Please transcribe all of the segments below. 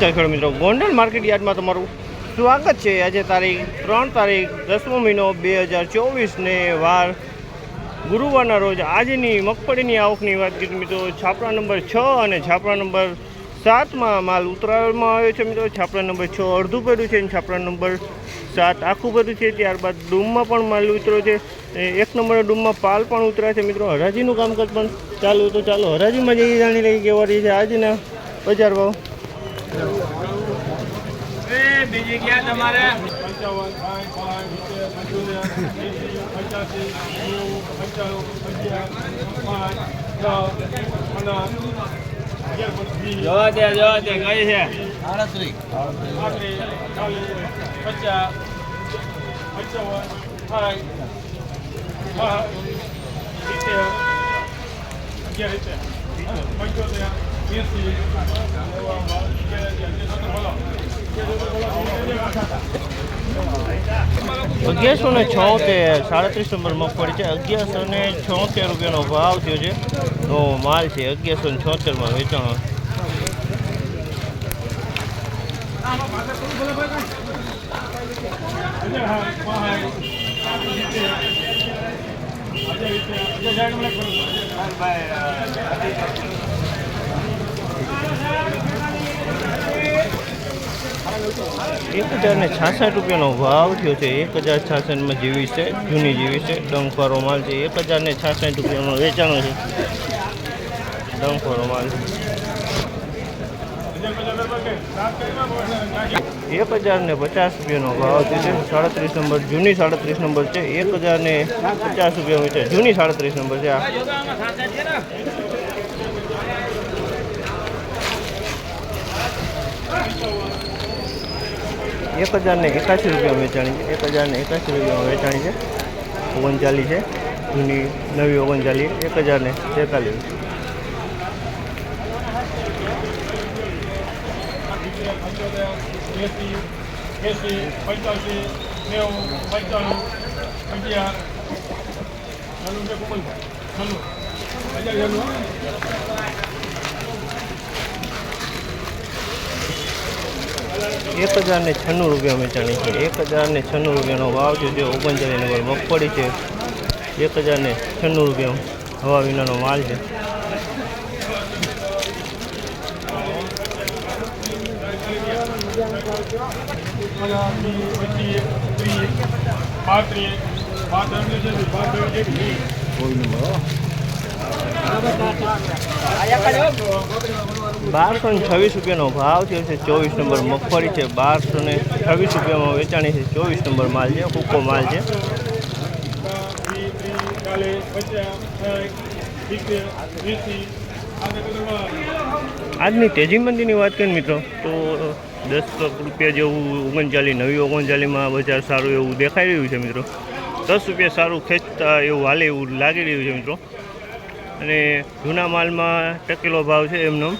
ખેડૂત મિત્રો. ગોંડલ માર્કેટ યાર્ડમાં તમારું સ્વાગત છે. આજે તારીખ ત્રણ તારીખ દસમો મહિનો બે હજાર ચોવીસને વાર ગુરુવારના રોજ આજની મગફળીની આવકની વાત કરીએ મિત્રો, છાપરા નંબર છ અને છાપરા નંબર સાતમાં માલ ઉતરાવવામાં આવ્યો છે મિત્રો. છાપરા નંબર છ અડધું ભર્યું છે અને છાપરા નંબર સાત આખું ભર્યું છે. ત્યારબાદ ડૂમમાં પણ માલ ઉતર્યો છે. એક નંબર ડૂમમાં પાલ પણ ઉતર્યા છે મિત્રો. હરાજીનું કામકાજ પણ ચાલુ તો ચાલો, હરાજીમાં જઈએ જાણી લઈએ કેવા રહી છે, આજના બજાર ભાવ? બીજી ગયા તમારે પંચાવન પંચ્યાસી પંચાણું અગિયાર પાંચ દસ જોવા દે કઈ છે ચાલીસ પચાસ પંચાવન સાઠ સિત્તેર અગિયારસો ને છોતેર, સાડત્રીસ નંબર મગફળી છે. અગિયારસો ને છોતેર રૂપિયાનો ભાવ થયો છે. તો માલ છે અગિયારસો ને છોતેરમાં વેચાણ. એક હજાર ને છાસઠ રૂપિયાનો ભાવ થયો છે. એક હજાર છાસઠમાં જીવી છે, જૂની જીવી છે. ડંખવારો માલ છે. એક હજાર ને છાસઠ રૂપિયાનો વેચાણો છે. ડંખવારો માલ એક હજાર ને પચાસ રૂપિયાનો ભાવ છે સાડત્રીસ નંબર, જૂની સાડત્રીસ નંબર છે. એક હજાર ને પચાસ રૂપિયા વેચે જૂની સાડત્રીસ નંબર છે. આ એક હજાર ને એકાસી રૂપિયા વેચાણી છે. એક હજાર ને એકાસી રૂપિયામાં વેચાણી છે. ઓગણચાલીસ છે. જૂની, નવી ઓગણચાલીસ. એક હજાર ને તેતાલીસ. એસી એસી પંચ્યાસી નેવું પંચાણું અગિયાર ચાલુ છે કુમલભાઈ હજાર ચાલુ એક હજાર ને છન્નું રૂપિયા વેચાણી છે એક હજાર ને છન્નું રૂપિયાનો ભાવ છે જે ઓગણચાલીસ નંબર મગફળી છે. એક હજાર ને છન્નું રૂપિયા હવા વિનાનો માલ છે પચીસ પચીસ ત્રીસ પાંત્રીસ પાંત્રીસ છે પાંત્રીસ એક વીસ બારસો ને છવ્વીસ રૂપિયાનો ભાવ થયો છે. ચોવીસ નંબર મગફળી છે. બારસો ને છવ્વીસ રૂપિયામાં વેચાણી છે. ચોવીસ નંબર માલ છે. કૂકો માલ છે. વીસ ત્રીસ ચાલીસ પચાસ સાઠ સિત્તેર એંસી આગળ કરવા આજની તેજી મંદીની વાત કરીએ મિત્રો, તો દસ રૂપિયા જેવું ઓગણચાલીસ, નવી ઓગણચાલીસમાં બજાર સારું એવું દેખાઈ રહ્યું છે મિત્રો. દસ રૂપિયા સારું ખેંચતા એવું હાલે એવું લાગી રહ્યું છે મિત્રો. અને જૂના માલમાં ટકેલો ભાવ છે એમનો.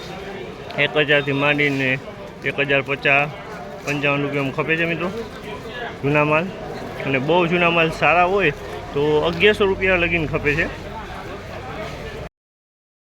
એક હજારથી માંડીને એક હજાર પચાસ, પંચાવન રૂપિયામાં ખપે છે મિત્રો. જૂના માલ. અને બહુ જૂના માલ સારા હોય તો અગિયારસો રૂપિયા લગીને ખપે છે.